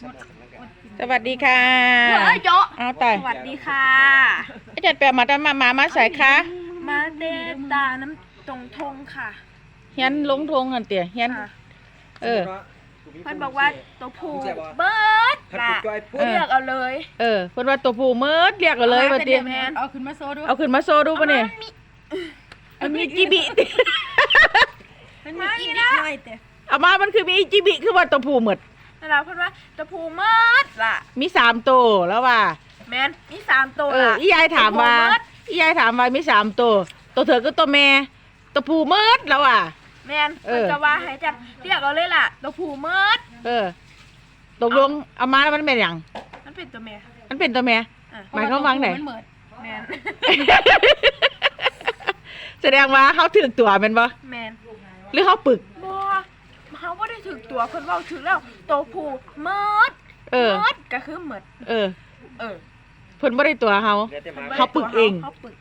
สวัสดีค่ะเฮ้ยโจะเอาแต่สวัสดีค่ะ ไอ้จัดแปลมาตามมามามาใส่ค่ะมาเดตาน้ำตรงทงค่ะ เฮียนลงทงกันเตี๋ยเฮียนค่ะ เออ เพิ่นบอกว่าตัวผู้เบิดถ้าล่ะปลูกจ้อยปุ๊บเออ เลือกเอาเลยเออเพิ่นว่าตัวผู้มืดเรียกเอาเลยว่าติแมนเอาขึ้นมาโซ่ดูเอาขึ้นมาโซดูปะเนี่ยมันมีจีบิติมันมีอีกนิดหน่อยแต่เอามามันคือมีจีบิคือว่าตัวผู้หมด นั่นล่ะเพิ่นว่าตัวผู้เมิดล่ะ มีสามตัวแล้วว่า แมนมีสามตัวเออล่ะอียายถามว่าตัวผู้เมิดอียายถามว่ามีสามตัวตัวเธอก็ตัวแม่ตัวผู้มืดแล้วอะ แมนเอเพิ่นอ ก็ว่าให้จัดเรียกเอาเลยล่ะตัวผู้เมิดเออตกลงเอามาแล้วมันเป็นอย่างมันเป็นตัวแม่มันเป็นตัวแม่ อะหมายความว่าไง มันเหมือนแมนแสดงว่าเขาถือตัวเป็นปะแมนหรือเขาปึกบ่เขาบ่ได้ ถึกตัวเพิ่นเว้าถึกแล้วตัวผู้เมิดเออ เมิดก็คือเมิดเออเออเพิ่นบ่ได้ตัวเขาเหลือแต่หมาเขาปึกเอง เขาปึก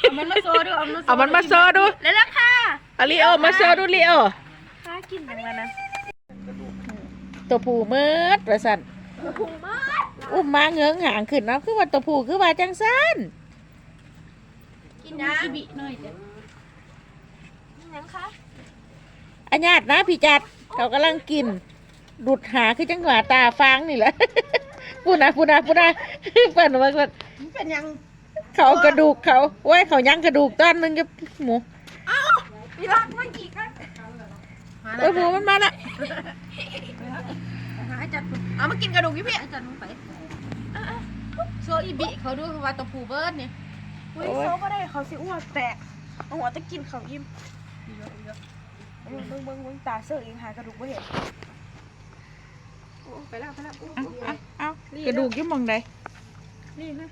เอามันมาโซ่ดูเอามันเอามันมาโซดูแล้วล่ะค่ะอาลิโอมาโซดูลิโอหากินอย่างนั้นนะตัวผู้มืดประสันตัวผู้เมิดอุ้มมาเงื้องหางขึ้นเนาะคือว่าตัวผู้คือว่าจังซันกินนะอีบิหน่อยเดี๋ยวยังคะอัญญาตนะพี่จัด เขากำลังกินดุดหาคือจังหวะตาฟางนี่แหละ พูดนะพูดนะพูดนะเปิดมาเปิดมันเป็นยังเขาเอากระดูกเขาโอ้ยเขายังกระดูกต้อนนึงจะหมูพี่รักมันอีกนะโอ้ยหมูมันมาละหาให้จัดเอามากินกระดูกพี่พี่ให้จัดลงไปโซ่อีบิเขาดูว่าตัวผู้เบิร์ดเนี่ยเฮ้ยโซ่ก็ได้เขาสิอ้วกแตกเอาหัวตะกินเขาอิ่มเบิ่งเบิ่งเบิ่งเบิ่งตาเสือเองหากระดูกไม่เห็นไปแล้วไปแล้วเอาเอาเอากระดูกอยุ่หมองใดนี่นะ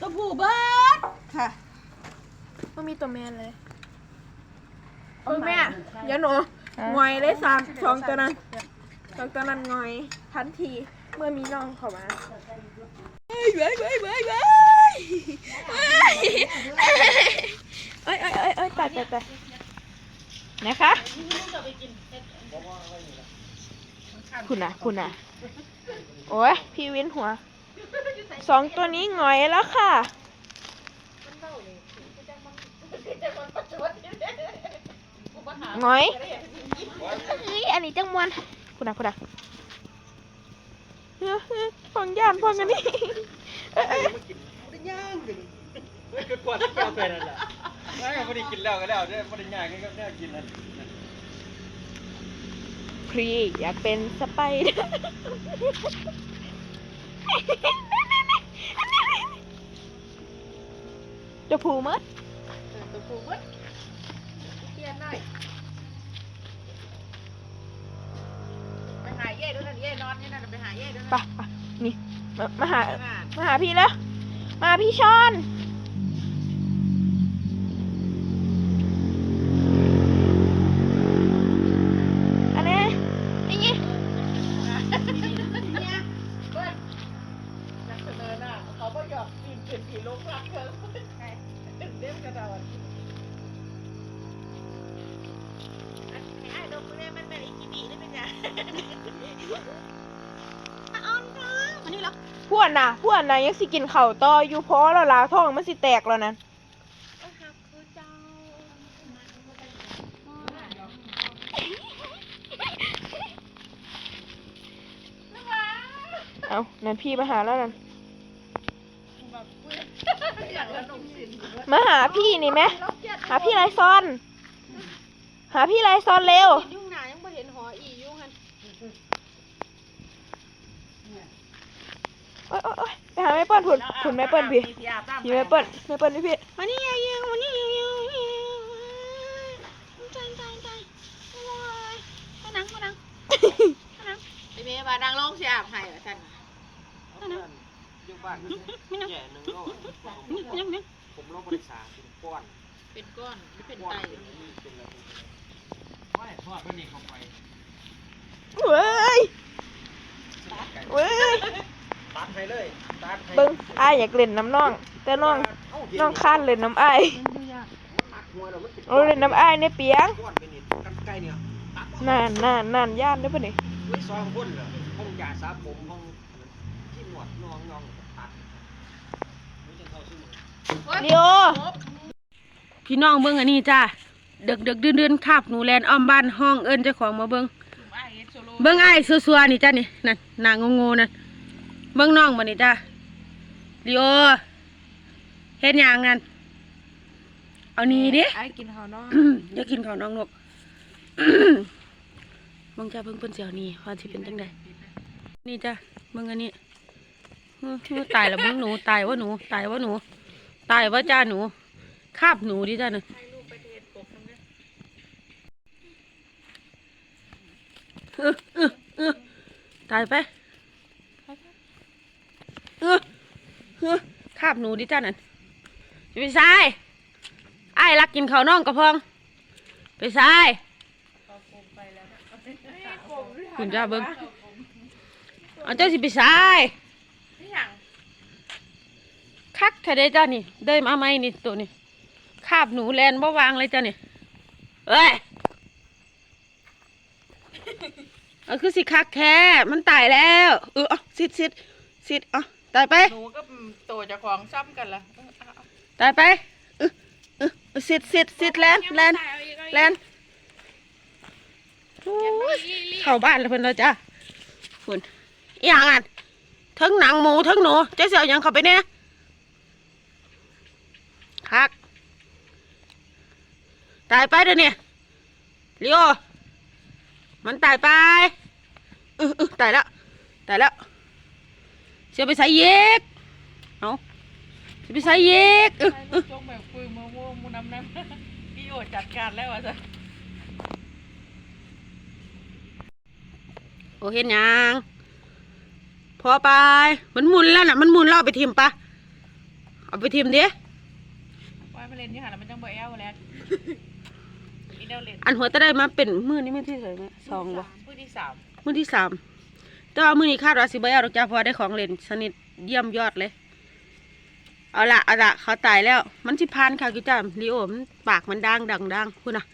ตัวผู้เบิร์ดค่ะมันมีตัวแมนเลยเออแม่อย่าหนูงอยเลยสามสองตัวนั้นสองตัวนั้นงอยทันทีเมื่อมีน้องเข้ามาเฮ้ยเฮ้ยเฮ้ยเฮ้ยเฮ้ยเอ้ย เอ้ยเอ้ยเอ้ยตายตายตายนะคะคุณน่ะคุณน่ะ โอ้ยพี่วินหัว สองตัวนี้งอยแล้วค่ะงอยเฮ้ยอันนี้จังมวนคุณน่ะคุณน่ะเฮ้ยเฮ้ยพองย่านพองอันนี้เอ้ยเอ้ยมันย่างกันคือกวาดที่แก้วไปนั่นแหละ แล้วก็ไม่ได้กินแล้วก็แล้วเนี่ยไม่ได้ย่างก็แน่กินนั่นพรีอยากเป็นสไปเดอร์จะผูมัดตัวผู้เบิร์ดเทียนหน่อยไปหาเย่ด้วยนะเย่นอนนี่นะไปหาเย่ด้วยไปนะไปนี่มามาหามาหาพี่แล้ว มาหาพี่ชอนอันนี้นี่ เนี่ยเบิร์ดนักเสนอหน้าเขาก็หยอกกินเกินกี่ลูกรักเธอดึงเล่มกระดาษ ไอ้ดมเนี่ยมันเป็นอีกิบิได้เป็นไง อันนี้เหรอพวกน่ะพวกน่ะยังสิกินเข่าวต่ออยู่เพราะเราลาท้องมันสิแตกแล้วนะเอานั่นพี่มาหาแล้วนั่นมาหาพี่นี่ไหมหาพี่ไรซอน หาพี่ไรซอนเร็วยุ่งหนายังไม่เห็นหออียุ่งกัน โอ๊ยโอ๊ยไปหาแม่เปิ้ลผุนผุนแม่เปิ้ลพี่พี่แม่เปิ้ลแม่เปิ้ลพี่พี่มานี่ยังยังมานี่ยังยังใจใจใจโอ้ยมานั่งมานั่งไอเมย์ว่าดังลงเสียบให้เหรอท่านอยู่บ้านแย่หนึ่งก็ยังยังผมลบบริษัทเป็นก้อนเป็นก้อนไม่เป็นก้อนไตเป็นเป็นอะไรไม่ทอดไม่นี่เข้าไปเว้ยเว้ย ตัดให้เลยตัดให้เบิ้งอ้ายอยากเล่นน้ำน้อง แต่น้องน้องข้านเล่นน้ำอ้ายตัดหัวเรามันเป็นโอ้เล่นน้ำอ้ายในเปียงก้อนเป็นนี่กันไกลเนี่ยตัดนานนานนานย่านได้ปะเนี่ยเมีสองคนเหรอห้องยาสระผมห้องที่หนวดน้องน้องตัดไม่ใช่เขาซื้อเลีโอพี่น้องเบิ่งอันนี้จ้าเดึกเดึกเดือนเดือนคาบหนูแลนอ้อมบ้านห้องเอิ้นเจ้าของมาเบิ่งไอ้โซโลเบิ่งไอ้ายซัวๆนี่จ้านี่นั่นหนางงๆนั่น เบิ่งน้องบ่นี่จ้าลีโอเฮ็ดหยังนั่นเอานี่ดิไอ้กินข้าวเนาะอย่ากินข้าวน้องนกมึงจะเบิ่งเพิ่นเสียวนี่ว่าสิเป็นจังไดนี่จ้าเบิ่งอันนี้อื้ออื้อตายแล้วเบิ่งหนูตายว่าหนู ตายว่าหนู ตายว่าจ้าหนูคาบหนูดิจ้าน่ะให้ลูกไปเทศปกทำได้เออเออเออตายไปเออเออคาบหนูดิจ้านั่นไปซ้ายไอ้ายรักกินข้าวน้องกระพอง ไปซ้ายคุณจ้าเบิ้งเอาเจ้าสิไปซ้ายคักแท้เด้จ้านี่ได้มาไหมนี่ตัวนี่คาบหนูแลนบ่วางเลยจ้านี่เอ้ยเอาคือสิคักแท้มันตายแล้ว เออสิดสิดสิดเอา ตายไป หนูก็โตเจะของซ้ำกันละตายไปเออเออเออสิดสิดสิดแลนแลนแลนโอ้ยเข้าบ้านแล้วเพิ่นแล้วจ้าคุณอหย่างอะทั้งหนังหมูทั้งหนูเจ๊เสียวหยังเข้าไปเนี่ยคักตายไปเดี๋ยวนี้เลีโอมันตายไปเออเออตายแล้ว ตายแล้ว เสียไปใส่เยกเอาเสียไปใส่เยกเออให้เอลูอกจงแบบคุยมือมือมือน้ำน้ำพี่โอจัดการแล้วอะจ้ะโอเห็นยังพอไป มันหมุนแล้วน่ะ มันหมุนแล้วเอาไปทิมปะเอาไปทิมดิว่าไปเล่นนี่ค่ะแล้วมันจังบ่แอวแล้วอีเดลเล่นอันหัวตะได้มาเป็นมือนี่มือที่เท่าไหร่ไหมสองบ่ผู้ที่สามมือที่สาม แต่ว่ามือนี้คาดว่าสิบเอาดอกจ้าเพอได้ของเล่นสนิทเยี่ยมยอดเลย เอาละเอาละเขาตายแล้ว มันสิพานค่ะกิจ้ามลีโอมันปากมันดังดังดังคุณน่ะ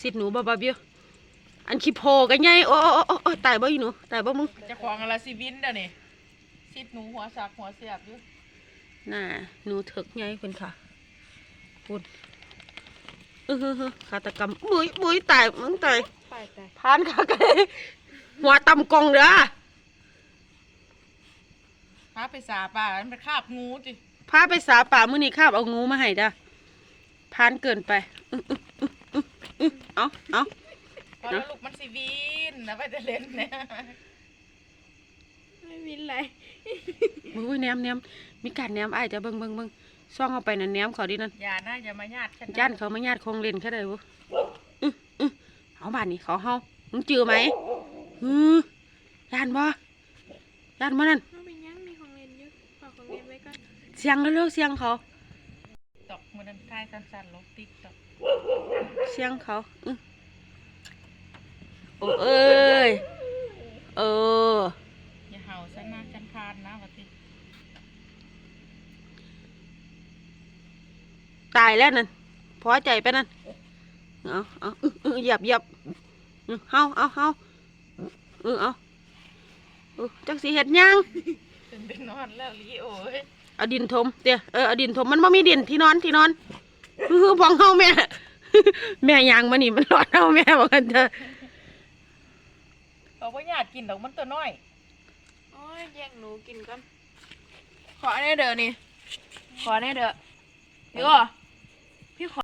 สิดหนูบ้าบ้าเบี้ยวอันขี้โพกันไงโอ้โอ้โอ้โอ้ตายบ่อีหนูตายบ่มึงเจะของอะไรสิวินเด้อนี่สิบหนูหัวสักหัวเสียบอยู่น่ะหนูเถิกไงคุณค่ะคุณเออเฮ้อเฮ้อฆาตกรรมบุยบุยตายมึงตายไปไปพานค่ะไกหัวตำกองเด้อ พาไปสาป่ามันไปคาบงูจิพาไปสาป่ามื้อนี้คาบเอางูมาให้จ้ะพานเกินไปอื้ออื้ออื้ออื้อเอาเอาพอแล้วลูกมันสิวินนะไปจะเล่นเนี่ยไม่มีอะไรบุ้ยแหนมแหนมมีการแหนมอ้ายจะเบิ่งเบิ่งเบิ่งซ่องเอาไปนั่นแหนมเขาดินั่นอย่านะอย่ามาญาติฉันนะย่านเขามาญาติคงเล่นแค่ใดบ่อื้ออื้อเอาบ้านนี้เขาเฮามึงจือไหมฮือย่านบ่ย่านบ่นั่น สียงเร็วๆเสียงเขา ตอกมันทายสั้นๆลบติ๊กตอกเสียงเขาอื้อโอ้เอ้ย เออ อย่าเห่าฉันนะฉันพานนะวะติตายแล้วนั่นพอใจไปนั่น เอาเอาอื้ออื้อเหยียบเหยียบอื้อเอาเอาเอาเออเอาเออจักสีเห็ดหยังถึงไปนอนแล้วลีโอ้ย เอาดินถมเดี๋ยวเออเอาดินถมมันไม่มีดินที่นอนที่นอนคือพองเฮาแม่ แม่ยางมานี่มันร้อนเฮาแม่บอกกันเถอะเขาว่าญาติกินดอกมันตัวน้อยโอ้ยแย่งหนูกินก่อนขอแน่เด้อนี่ขอแน่เด้อเดี๋ยวก่อน